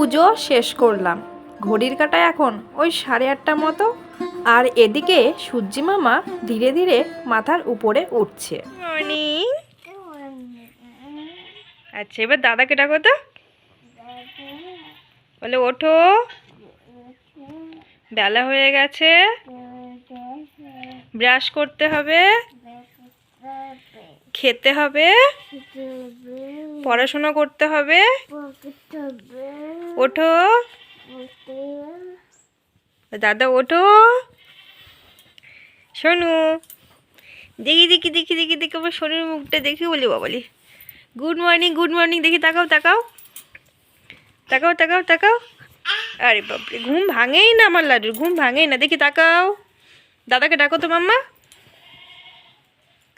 পুজো শেষ করলাম। ঘড়ির কাটা এখন ওই সাড়ে আটটা মতো। আর এদিকে সূর্যি মামা ধীরে ধীরে মাথার উপরে উঠছে। আচ্ছা এবার দাদাকে ডাকো তো। বলে, ওঠো। বেলা হয়ে গেছে। ব্রাশ করতে হবে। খেতে হবে। পড়াশোনা করতে হবে। ওঠো। দাদা, ওঠো। শোনু দেখি দেখি দেখি দেখি দেখি আমার সোনুর মুখটা দেখি বলি বাবালি। গুড মর্নিং গুড মর্নিং দেখি তাকাও তাকাও। তাকাও তাকাও তাকাও। আরে বাপরে, ঘুম ভাঙেই না আমার লাডুর ঘুম ভাঙেই না। দেখি তাকাও। দাদাকে ডাকো তো মাম্মা।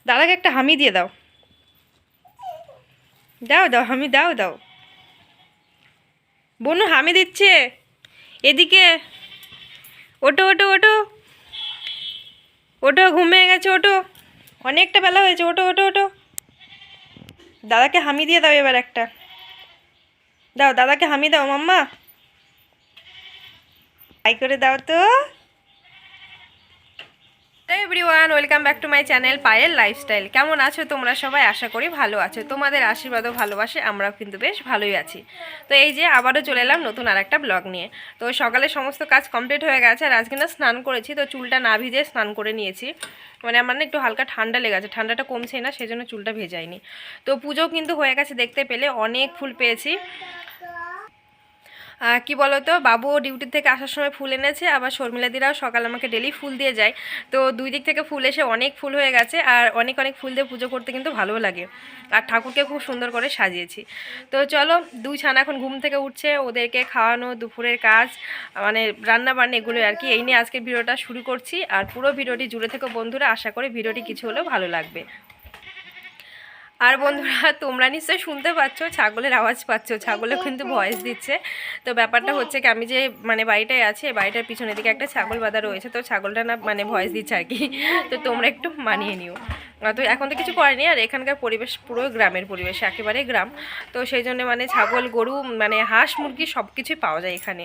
দাদাকে একটা হামি দিয়ে দাও। দাও দাও, হামি, দাও দাও। বনু, হামি দিচ্ছে। এদিকে ওটো ওটো ওটো ওটো ঘুমিয়ে গেছে ওটো অনেকটা বেলা হয়েছে ওটো ওটো ওটো দাদাকে হামি দিয়ে দাও এবার একটা। দাও, দাদাকে হামি দাও, মাম্মা। তাই করে দাও তো। Everyone welcome back to my channel Payel lifestyle কেমন আছো তোমরা সবাই? আশা করি ভালো আছো। তোমাদের আশীর্বাদ ও ভালোবাসে আমরাও কিন্তু বেশ ভালোই আছি। তো এই যে আবারও চলে এলাম নতুন আর একটা ব্লগ নিয়ে। তো সকালে সমস্ত কাজ কমপ্লিট হয়ে গেছে আর আজকে না স্নান করেছি, তো চুলটা না ভিজে স্নান করে নিয়েছি। মানে আমার না একটু হালকা ঠান্ডা লেগেছে, ঠান্ডাটা কমছে না, সেজন্য চুলটা ভেজায়নি তো পুজো কিন্তু হয়ে গেছে দেখতে পেলে, অনেক ফুল পেয়েছি। আহ, বলো তো বাবু ডিউটি থেকে আসার সময় ফুল এনেছে আবার শর্মিলাদিরাও সকাল আমাকে ডেলি ফুল দিয়ে যায়। তো দুই দিক থেকে ফুল এসে অনেক ফুল হয়ে গেছে আর অনেক অনেক ফুল দিয়ে পুজো করতে কিন্তু ভালোও লাগে। আর ঠাকুরকে খুব সুন্দর করে সাজিয়েছি। তো চলো দুই ছানা এখন ঘুম থেকে উঠছে ওদেরকে খাওয়ানো দুপুরের কাজ মানে রান্না বান্না এগুলো আর কি। এই নিয়ে আজকের ভিডিওটা শুরু করছি আর পুরো ভিডিওটি জুড়ে থেকে বন্ধুরা আশা করি ভিডিওটি কিছু হলেও ভালো লাগবে। আর বন্ধুরা, তোমরা নিশ্চয়ই শুনতে পাচ্ছ, ছাগলের আওয়াজ পাচ্ছ ছাগলে কিন্তু ভয়েস দিচ্ছে। তো ব্যাপারটা হচ্ছে কি, আমি যে মানে বাড়িটায় আছি বাড়িটার পিছনের দিকে একটা ছাগল বাঁধা রয়েছে, তো ছাগলটা না মানে ভয়েস দিচ্ছে আর কি। তো তোমরা একটু মানিয়ে নিও। তো এখন তো কিছু করেনি, আর এখানকার পরিবেশ পুরো গ্রামের পরিবেশ, একেবারে গ্রাম। তো সেই জন্য মানে ছাগল, গরু মানে হাঁস, মুরগি সব কিছুই পাওয়া যায় এখানে।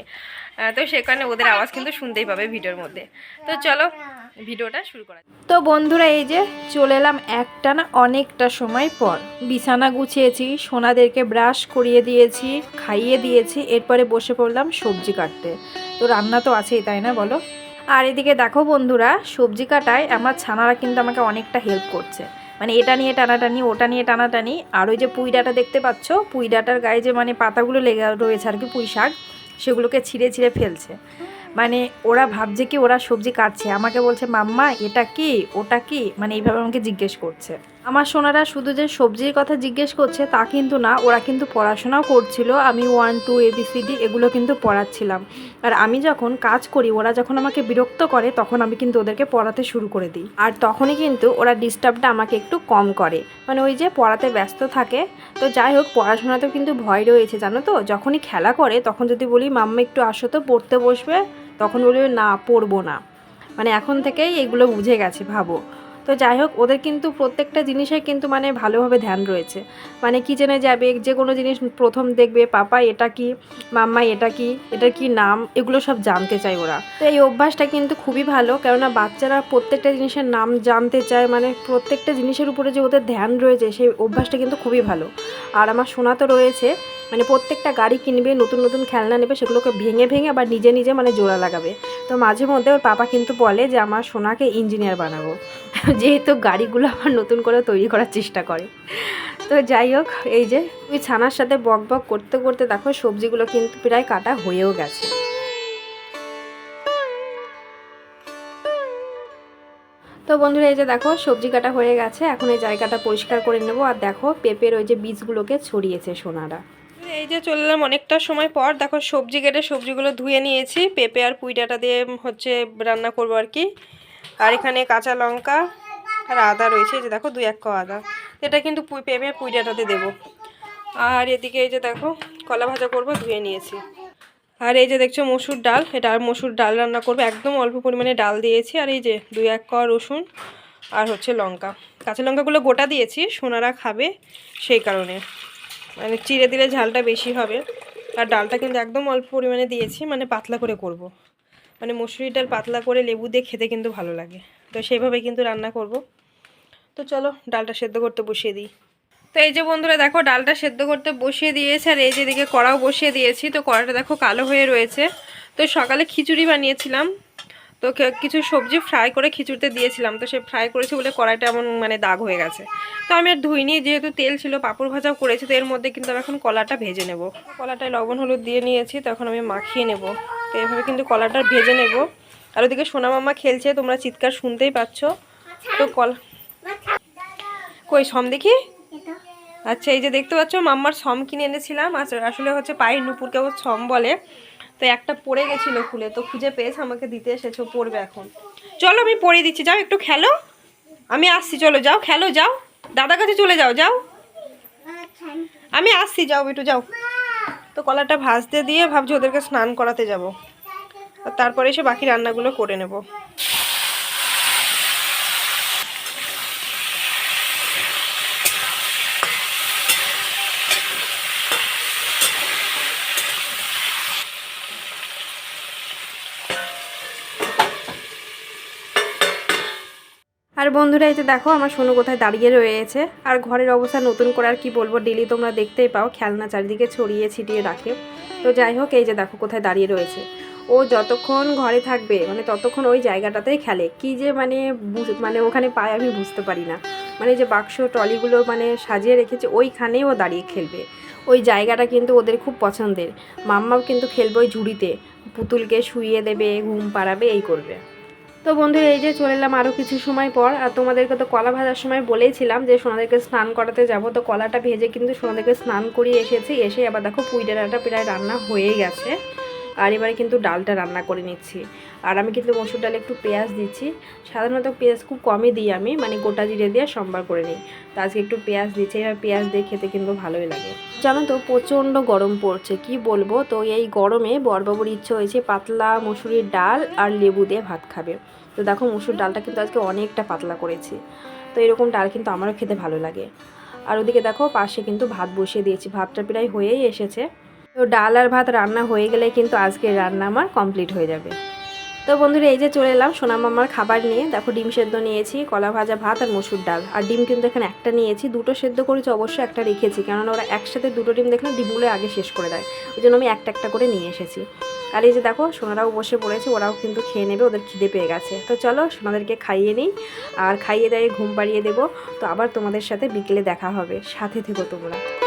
তো সেখানে ওদের আওয়াজ কিন্তু শুনতেই পাবে ভিডিওর মধ্যে। তো চলো ভিডিওটা শুরু করা। তো বন্ধুরা, এই যে চলে এলাম একটা না অনেকটা সময় পর। বিছানা গুছিয়েছি, সোনাদেরকে ব্রাশ করিয়ে দিয়েছি, খাইয়ে দিয়েছি, এরপরে বসে পড়লাম সবজি কাটতে। তো রান্না তো আছেই, তাই না বলো? আর এদিকে দেখো বন্ধুরা, সবজি কাটায় আমার ছানারা কিন্তু আমাকে অনেকটা হেল্প করছে। মানে এটা নিয়ে টানাটানি, ওটা নিয়ে টানাটানি। আর ওই যে পুঁই ডাঁটা দেখতে পাচ্ছ, পুঁই ডাঁটার গায়ে যে মানে পাতাগুলো লেগে রয়েছে আর কি পুঁই শাক, সেগুলোকে ছিঁড়ে ছিঁড়ে ফেলছে। মানে ওরা ভাবছে কি ওরা সবজি কাটছে। আমাকে বলছে, মাম্মা, এটা কি? ওটা কি? মানে এইভাবে আমাকে জিজ্ঞেস করছে। আমার সোনারা শুধু যে সবজির কথা জিজ্ঞেস করছে তা কিন্তু না, ওরা কিন্তু পড়াশোনাও করছিল। আমি ওয়ান টু এবিসিডি এগুলো কিন্তু পড়াচ্ছিলাম। আর আমি যখন কাজ করি, ওরা যখন আমাকে বিরক্ত করে, তখন আমি কিন্তু ওদেরকে পড়াতে শুরু করে দিই। আর তখনই কিন্তু ওরা ডিস্টার্বটা আমাকে একটু কম করে। মানে ওই যে পড়াতে ব্যস্ত থাকে। তো যাই হোক, পড়াশোনাতেও কিন্তু ভয় রয়েছে, জানো তো? যখনই খেলা করে, তখন যদি বলি, মাম্মা, একটু আসো তো, পড়তে বসবে। তখন বলবে, না, পড়ব না। মানে এখন থেকেই এগুলো বুঝে গেছে, ভাবো। তো যাই হোক, ওদের কিন্তু প্রত্যেকটা জিনিসে কিন্তু মানে ভালোভাবে ধ্যান রয়েছে। মানে কিচেনে যাবে, যে কোনো জিনিস প্রথম দেখবে, পাপা, এটা কি? মাম্মা, এটা কি? এটা কি নাম? এগুলো সব জানতে চায় ওরা। তো এই অভ্যাসটা কিন্তু খুবই ভালো, কেননা বাচ্চারা প্রত্যেকটা জিনিসের নাম জানতে চায় মানে প্রত্যেকটা জিনিসের উপরে যে ওদের ধ্যান রয়েছে, সেই অভ্যাসটা কিন্তু খুবই ভালো। আর আমার শোনা তো রয়েছে মানে প্রত্যেকটা গাড়ি কিনবে, নতুন নতুন খেলনা নেবে, সেগুলোকে ভেঙে ভেঙে আবার নিজে নিজে মানে জোড়া লাগাবে। তো মাঝে মধ্যে ওর পাপা কিন্তু বলে যে, আমার সোনাকে ইঞ্জিনিয়ার বানাবো। যেহেতু গাড়িগুলো আবার নতুন করে তৈরি করার চেষ্টা করে। তো যাই হোক, এই যে, ওই ছানার সাথে বক বক করতে করতে দেখো সবজিগুলো কিন্তু প্রায় কাটা হয়েও গেছে। তো বন্ধুরা, এই যে দেখো, সবজি কাটা হয়ে গেছে। এখন এই জায়গাটা পরিষ্কার করে নেব। আর দেখো, পেঁপের ওই যে বীজগুলোকে ছড়িয়েছে সোনারা। এই যে চলে এলাম অনেকটা সময় পর, দেখো সবজি কেটে সবজিগুলো ধুয়ে নিয়েছি, পেঁপে আর পুইডাটা দিয়ে হচ্ছে রান্না করব আর কি। আর এখানে কাঁচা লঙ্কা আর আদা রয়েছে, এই যে দেখো দুই এক আদা। এটা কিন্তু পেঁপে পুইডাটাতে দেবো। আর এদিকে এই যে দেখো কলা ভাজা করব, ধুয়ে নিয়েছি। আর এই যে দেখছ মসুর ডাল, এটা আর মসুর ডাল রান্না করব, একদম অল্প পরিমাণে ডাল দিয়েছি। আর এই যে দুই এক ক রসুন আর হচ্ছে লঙ্কা। কাঁচা লঙ্কাগুলো গোটা দিয়েছি, সোনারা খাবে সেই কারণে। মানে চিড়ে দিলে ঝালটা বেশি হবে। আর ডালটা কিন্তু একদম অল্প পরিমাণে দিয়েছি মানে পাতলা করে করব। মানে মুসুরি ডাল পাতলা করে লেবু দিয়ে খেতে কিন্তু ভালো লাগে। তো সেইভাবে কিন্তু রান্না করব। তো চলো, ডালটা সেদ্ধ করতে বসিয়ে দিই। তো এই যে বন্ধুরা, দেখো ডালটা সেদ্ধ করতে বসিয়ে দিয়েছে, আর এই যে দিকে কড়াও বসিয়ে দিয়েছি। তো কড়াটা দেখো কালো হয়ে রয়েছে। তো সকালে খিচুড়ি বানিয়েছিলাম। তো কিছু সবজি ফ্রাই করে খিচুড়িতে দিয়েছিলাম, তো সে ফ্রাই করেছি বলে কড়াইটা এমন মানে দাগ হয়ে গেছে। তো আমি আর ধুইনি, যেহেতু তেল ছিল, পাঁপড় ভাজাও করেছি, তো এর মধ্যে কিন্তু আমি এখন কলাটা ভেজে নেব। কলাটায় লবণ, হলুদ দিয়ে নিয়েছি তখন আমি মাখিয়ে নেব। তো এভাবে কিন্তু কলাটা ভেজে নেব। আর ওদিকে সোনা মামা খেলছে, তোমরা চিৎকার শুনতেই পাচ্ছ। তো কল কই, সম দেখি? আচ্ছা এই যে দেখতে পাচ্ছ, মাম্মার সম কিনে এনেছিলাম। আসলে হচ্ছে পায়ের নুপুরকে সম বলে। তো একটা পড়ে গেছিল খুলে, তো খুঁজে পেয়েছে, আমাকে দিতে এসেছ পড়বে এখন। চলো আমি পড়ে দিচ্ছি, যাও একটু খেলো। আমি আসছি, চলো যাও, খেলো, যাও। দাদার কাছে চলে যাও যাও। আমি আসছি, যাও একটু যাও। তো কলাটা ভাজতে দিয়ে ভাবছি ওদেরকে স্নান করাতে যাব। তারপরে এসে বাকি রান্নাগুলো করে নেব। আর বন্ধুরা, এই যে দেখো, আমার সোনু কোথায় দাঁড়িয়ে রয়েছে। আর ঘরের অবস্থা নতুন করে আর কি বলব, ডেলি তোমরা দেখতেই পাও, খেলনা চারিদিকে ছড়িয়ে ছিটিয়ে রাখে। তো যাই হোক, এই যে দেখো, কোথায় দাঁড়িয়ে রয়েছে। ও যতক্ষণ ঘরে থাকবে মানে ততক্ষণ ওই জায়গাটাতেই খেলে। কি যে মানে মানে ওখানে পায় আমি বুঝতে পারি না। মানে যে বাক্স, ট্রলিগুলো মানে সাজিয়ে রেখেছে, ওইখানেই ও দাঁড়িয়ে খেলবে। ওই জায়গাটা কিন্তু ওদের খুব পছন্দের। মাম্মাও কিন্তু খেলবে ওই ঝুড়িতে। পুতুলকে শুইয়ে দেবে, ঘুম পাড়াবে, এই করবে। তো বন্ধু, এই যে চলে এলাম আরও কিছু সময় পর, আর তোমাদেরকে তো কলা ভাজার সময় বলেইছিলাম যে সোনাদেরকে স্নান করাতে যাব। তো কলাটা ভেজে কিন্তু সোনাদেরকে স্নান করিয়ে এসেছি, এসে আবার দেখো পুঁই প্রায় রান্না হয়ে গেছে। আর এবারে কিন্তু ডালটা রান্না করে নিচ্ছি। আর আমি কিন্তু মসুর ডালে একটু পেঁয়াজ দিচ্ছি। সাধারণত পেঁয়াজ খুব কমই দিই আমি মানে গোটা জিরে দিয়ে সম্বার করে নিই। তো আজকে একটু পেঁয়াজ দিচ্ছি, এবার পেঁয়াজ দিয়ে খেতে কিন্তু ভালোই লাগে। জানো তো, প্রচণ্ড গরম পড়ছে, কি বলব? তো এই গরমে বরবাবুর ইচ্ছে হয়েছে পাতলা মুসুরির ডাল আর লেবু দিয়ে ভাত খাবে। তো দেখো, মুসুর ডালটা কিন্তু আজকে অনেকটা পাতলা করেছি। তো এরকম ডাল কিন্তু আমারও খেতে ভালো লাগে। আর ওদিকে দেখো, পাশে কিন্তু ভাত বসিয়ে দিয়েছি। ভাতটা প্রায় হয়েই এসেছে। তো ডাল আর ভাত রান্না হয়ে গেলে কিন্তু আজকের রান্না আমার কমপ্লিট হয়ে যাবে। তো বন্ধুরা, এই যে চলে এলাম সোনাম মামার খাবার নিয়ে। দেখো, ডিম সেদ্ধ নিয়েছি, কলা ভাজা ভাত আর মসুর ডাল। আর ডিম কিন্তু এখানে একটা নিয়েছি, দুটো সেদ্ধ করেছি, অবশ্যই একটা রেখেছি। কেননা ওরা একসাথে দুটো ডিম দেখলাম ডিমগুলো আগে শেষ করে দেয়। ওই জন্য আমি একটা একটা করে নিয়ে এসেছি। আর এই যে দেখো, সোনারাও বসে পড়েছে, ওরাও কিন্তু খেয়ে নেবে, ওদের খিদে পেয়ে গেছে। তো চলো, সোনাদেরকে খাইয়ে নিই। আর খাইয়ে দিয়ে ঘুম পাড়িয়ে দেবো। তো আবার তোমাদের সাথে বিকেলে দেখা হবে। সাথে থেকো তোমরা।